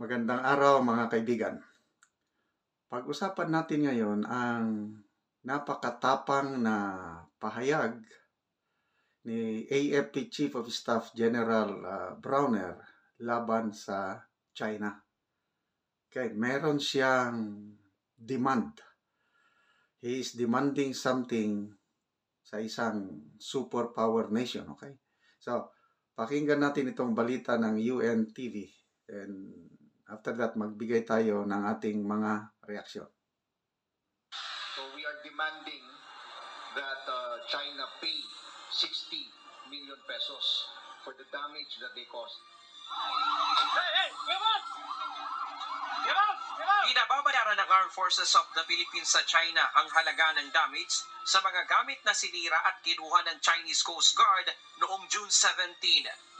Magandang araw mga kaibigan. Pag-usapan natin ngayon ang napakatapang na pahayag ni AFP Chief of Staff General uh, Browner laban sa China. Okay, meron siyang demand. He is demanding something sa isang superpower nation, okay? So, pakinggan natin itong balita ng UN TV and after that magbigay tayo ng ating mga reaksyon. So we are demanding that uh, China pay 60 million pesos for the damage that they caused. Binababayaran ng Armed Forces of the Philippines sa China ang halaga ng damage sa mga gamit na sinira at kinuha ng Chinese Coast Guard noong June 17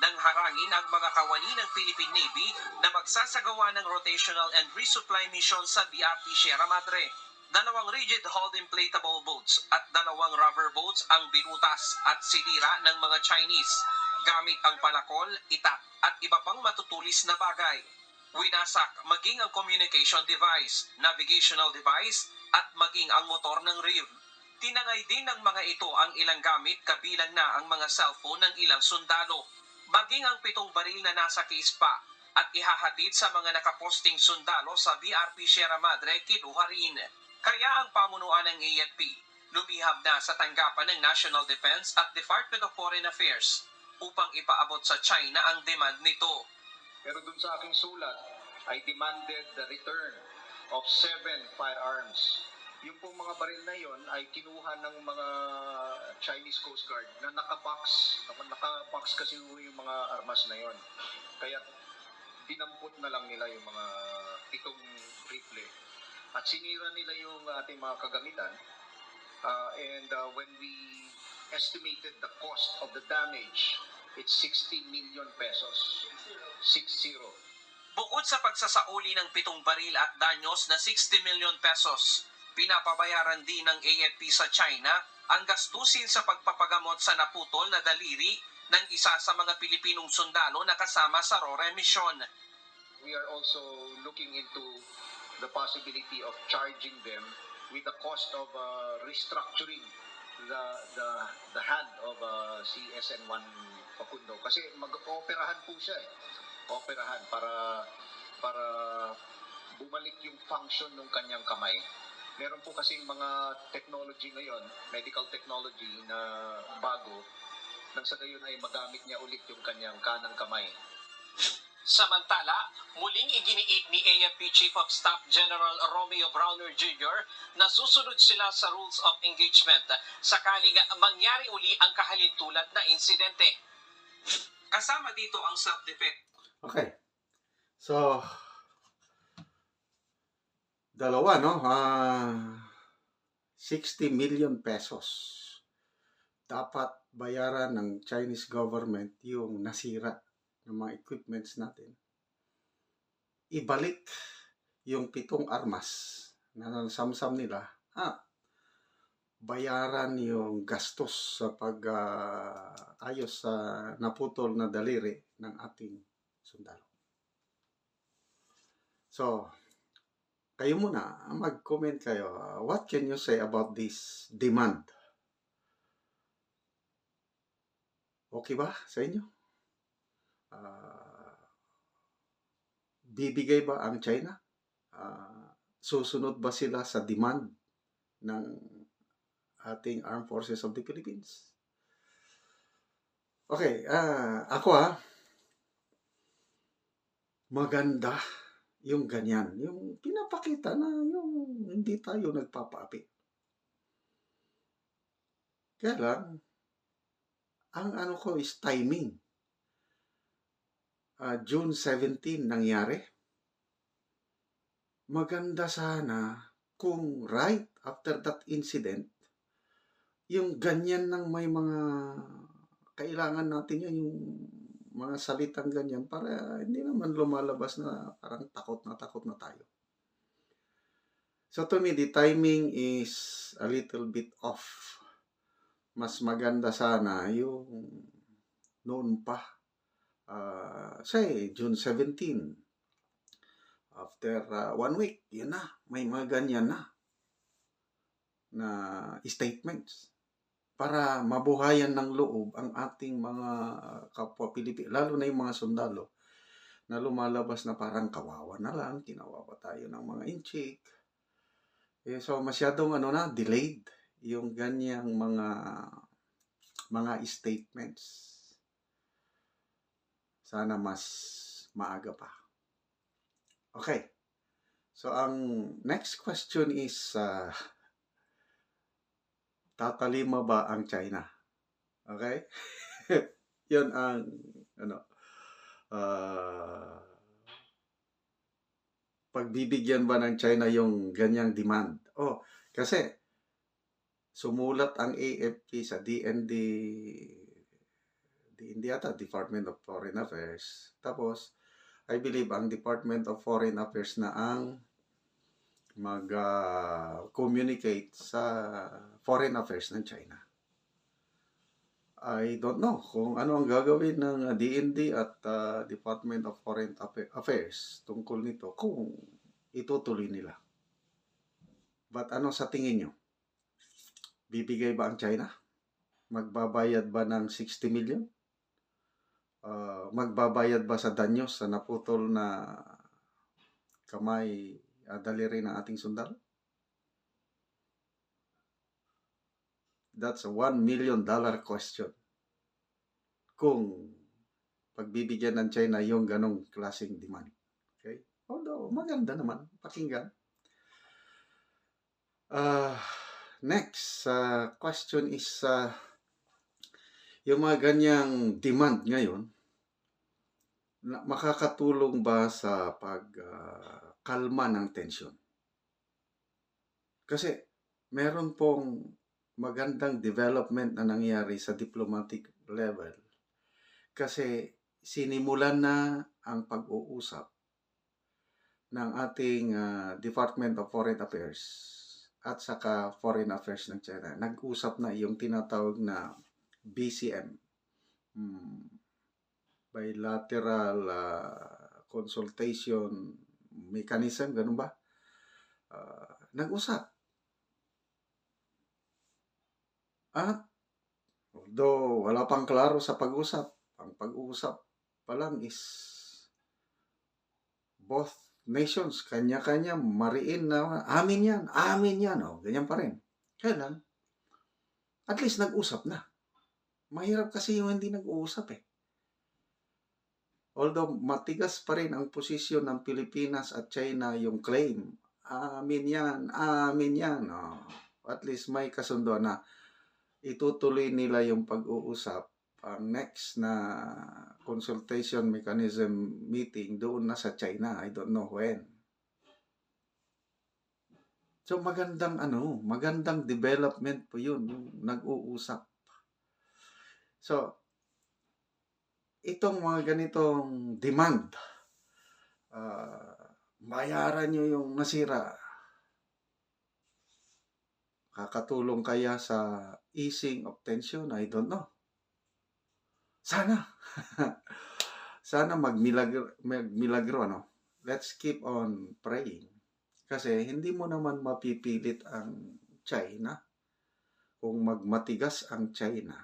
nang harangin ang mga kawani ng Philippine Navy na magsasagawa ng rotational and resupply mission sa BRP Sierra Madre. Dalawang rigid-hulled inflatable boats at dalawang rubber boats ang binutas at sinira ng mga Chinese gamit ang palakol, itak at iba pang matutulis na bagay. Winasak maging ang communication device, navigational device at maging ang motor ng RIV. Tinangay din ng mga ito ang ilang gamit kabilang na ang mga cellphone ng ilang sundalo, maging ang pitong baril na nasa case pa at ihahatid sa mga nakaposting sundalo sa BRP Sierra Madre kinuha rin. Kaya ang pamunuan ng AFP lumihab na sa tanggapan ng National Defense at Department of Foreign Affairs upang ipaabot sa China ang demand nito. Pero dun sa aking sulat, I demanded the return of seven firearms. Yung pong mga baril na yon ay kinuha ng mga Chinese Coast Guard na nakabox. Nakabox kasi yung mga armas na yon. Kaya dinampot na lang nila yung mga pitong rifle. At sinira nila yung ating mga kagamitan. Uh, and uh, when we estimated the cost of the damage, it's 60 million pesos. 60. Bukod sa pagsasauli ng pitong baril at danyos na 60 million pesos, pinapabayaran din ng AFP sa China ang gastusin sa pagpapagamot sa naputol na daliri ng isa sa mga Pilipinong sundalo na kasama sa RORE mission. We are also looking into the possibility of charging them with the cost of uh, restructuring the the the hand of uh, CSN1 Papundo kasi mag-operahan po siya eh. Operahan para para bumalik yung function ng kanyang kamay. Meron po kasi mga technology ngayon, medical technology na bago nang sa gayon ay magamit niya ulit yung kanyang kanang kamay. Samantala, muling iginiit ni AFP Chief of Staff General Romeo Browner Jr. na susunod sila sa rules of engagement sakaling mangyari uli ang kahalintulan na insidente. Kasama dito ang self-defense. Okay. So, dalawa, no? Ah, 60 million pesos. Dapat bayaran ng Chinese government yung nasira ng mga equipments natin. Ibalik yung pitong armas na nasamsam nila. Ah, bayaran yung gastos sa pag-ayos sa naputol na daliri ng ating sundalo. So, kayo muna, mag-comment kayo. What can you say about this demand? Okay ba sa inyo? Uh, bibigay ba ang China? Uh, susunod ba sila sa demand ng ating Armed Forces of the Philippines? Okay, uh, ako ah, maganda yung ganyan. Yung pinapakita na yung hindi tayo nagpapaapi. Kaya lang, ang ano ko is timing. Uh, June 17 nangyari. Maganda sana kung right after that incident, yung ganyan ng may mga kailangan natin yun, yung mga salitang ganyan para hindi naman lumalabas na parang takot na takot na tayo. So to me, the timing is a little bit off. Mas maganda sana yung noon pa. Uh, say, June 17. After uh, one week, yun na, may mga ganyan na na statements para mabuhayan ng loob ang ating mga kapwa Pilipino, lalo na yung mga sundalo na lumalabas na parang kawawa na lang, kinawawa tayo ng mga inchik. Eh, so masyadong ano na, delayed yung ganyang mga mga statements. Sana mas maaga pa. Okay. So ang next question is uh, tatalima ba ang China? Okay? Yun ang ano uh, pagbibigyan ba ng China yung ganyang demand? Oh, kasi sumulat ang AFP sa DND DND ata, Department of Foreign Affairs. Tapos, I believe ang Department of Foreign Affairs na ang mag-communicate sa foreign affairs ng China. I don't know kung ano ang gagawin ng uh, DND at uh, Department of Foreign Affa- Affairs tungkol nito kung itutuloy nila. But ano sa tingin nyo? Bibigay ba ang China? Magbabayad ba ng 60 million? Uh, magbabayad ba sa danyos sa naputol na kamay uh, daliri ng ating sundalo? That's a one million dollar question. Kung pagbibigyan ng China yung ganong klaseng demand. Okay? Although, maganda naman. Pakinggan. Uh, next uh, question is uh, yung mga ganyang demand ngayon, makakatulong ba sa pagkalma ng tensyon? Kasi meron pong magandang development na nangyari sa diplomatic level kasi sinimulan na ang pag-uusap ng ating uh, Department of Foreign Affairs at saka Foreign Affairs ng China. Nag-usap na yung tinatawag na BCM. Hmm, bilateral uh, consultation mechanism, ganun ba? Uh, nag-usap. At although wala pang klaro sa pag-usap, ang pag-uusap pa lang is both nations, kanya-kanya mariin na amin yan, amin yan, oh, ganyan pa rin. Kailan? At least nag-usap na. Mahirap kasi yung hindi nag-uusap eh. Although matigas pa rin ang posisyon ng Pilipinas at China yung claim, amin yan, amin yan. Oh, at least may kasundo na itutuloy nila yung pag-uusap ang next na consultation mechanism meeting doon na sa China. I don't know when. So magandang ano, magandang development po yun, yung nag-uusap. So, itong mga ganitong demand, uh, bayaran nyo yung nasira. Kakatulong kaya sa easing of tension? I don't know. Sana. Sana magmilagro, magmilagro, ano? Let's keep on praying. Kasi hindi mo naman mapipilit ang China. Kung magmatigas ang China,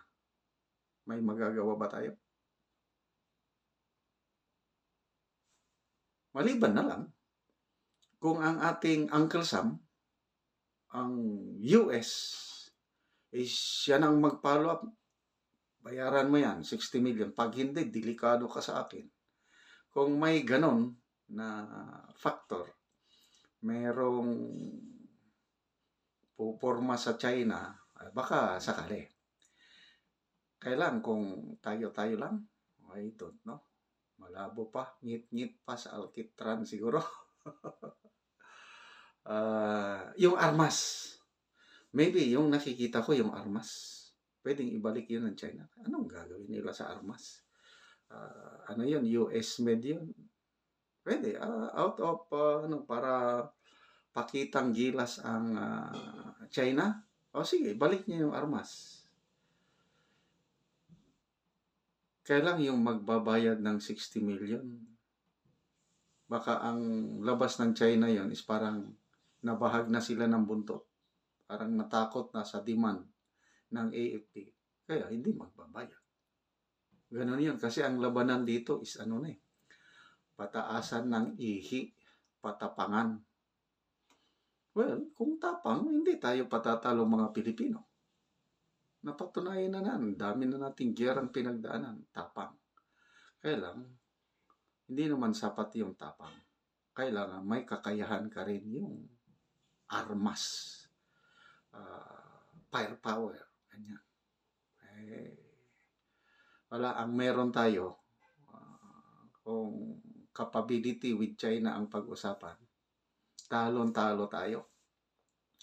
may magagawa ba tayo? Maliban na lang, kung ang ating Uncle Sam, ang US, is siya nang mag-follow up, bayaran mo yan, 60 million. Pag hindi, delikado ka sa akin. Kung may ganon na factor, merong puporma sa China, baka sakali. Kailan kung tayo-tayo lang, I don't know. Malabo pa, ngit-ngit pa sa Alkitran siguro. uh, yung armas. Maybe yung nakikita ko yung armas. Pwedeng ibalik yun ng China. Anong gagawin nila sa armas? Uh, ano yun? US made yun? Pwede. Uh, out of, uh, ano, para pakitang gilas ang uh, China. O sige, balik niya yung armas. Kaya lang yung magbabayad ng 60 million. baka ang labas ng China yon is parang nabahag na sila ng buntot. Parang natakot na sa demand ng AFP. Kaya hindi magbabayad. Ganon yun. Kasi ang labanan dito is ano na eh. Pataasan ng ihi, patapangan. Well, kung tapang, hindi tayo patatalo mga Pilipino. Napatunayan na na, dami na nating gerang pinagdaanan, tapang. Kaya hindi naman sapat yung tapang. Kailangan may kakayahan ka rin yung armas, ah, firepower, ganyan. Eh, wala, ang meron tayo, ah, kung capability with China ang pag-usapan, talon-talo tayo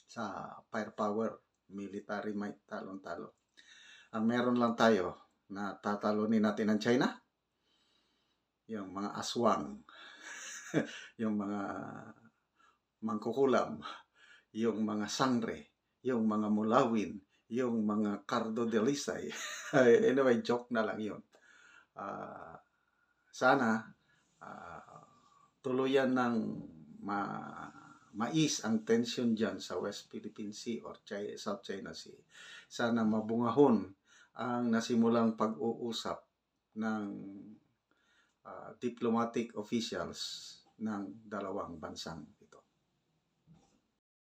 sa firepower, military might, talon-talo. Ang meron lang tayo na tatalunin natin ang China, yung mga aswang, yung mga mangkukulam, yung mga sangre, yung mga mulawin, yung mga cardo de lisay. anyway, joke na lang yun. Ah, sana ah, tuluyan ng ma mais ang tension dyan sa West Philippine Sea or China, South China Sea. Sana mabungahon ang nasimulang pag-uusap ng ah, diplomatic officials ng dalawang bansang